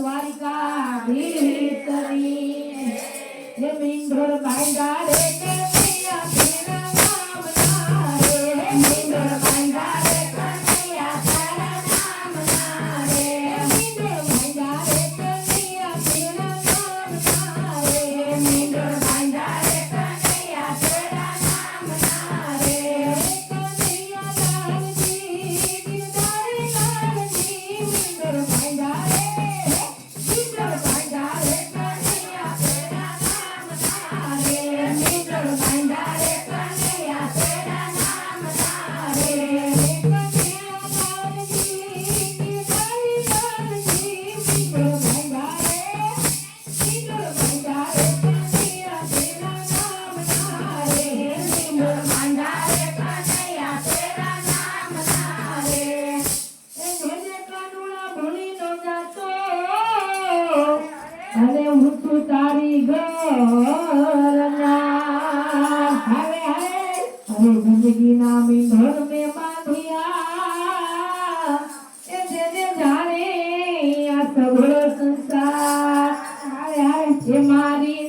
સ્વારિકા ભીતરી જમીન ઢોર ભાઈ ગાડે મૃત્યુ તારી ગરનાર હવે હવે હવે જિંદગીના મીંઢળ મે બાંધ્યા. એ જાણે આ સઘળો સંસાર. હવે હવે છે મારી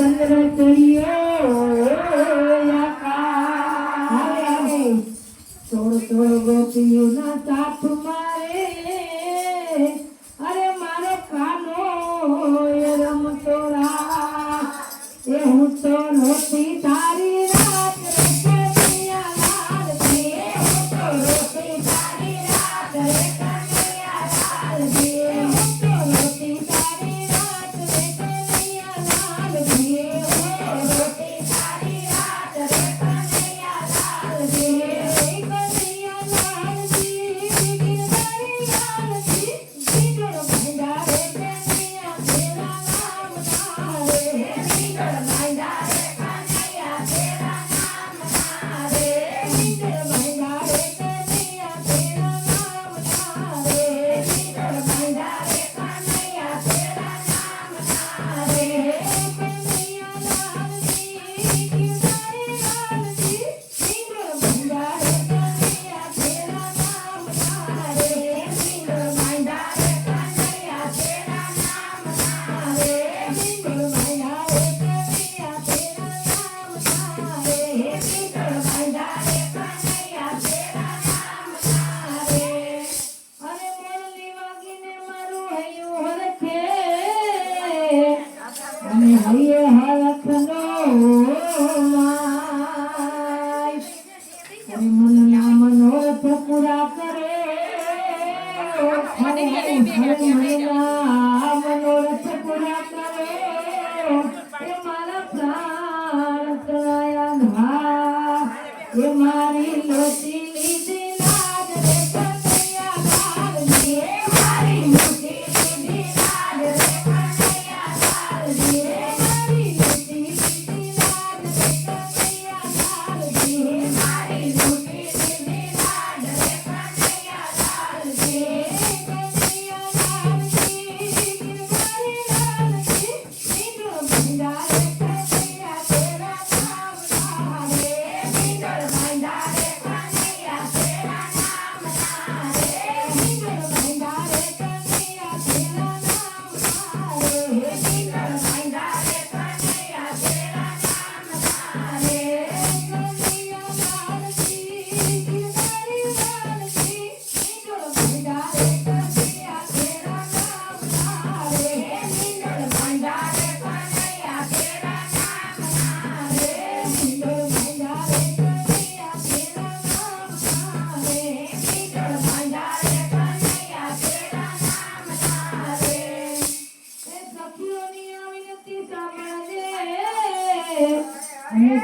ચંદ્ર ચડ્યો થોડો થોડો ગોપીઓના તાપ મારે. ハレハレハレハレハレ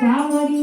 Sábado.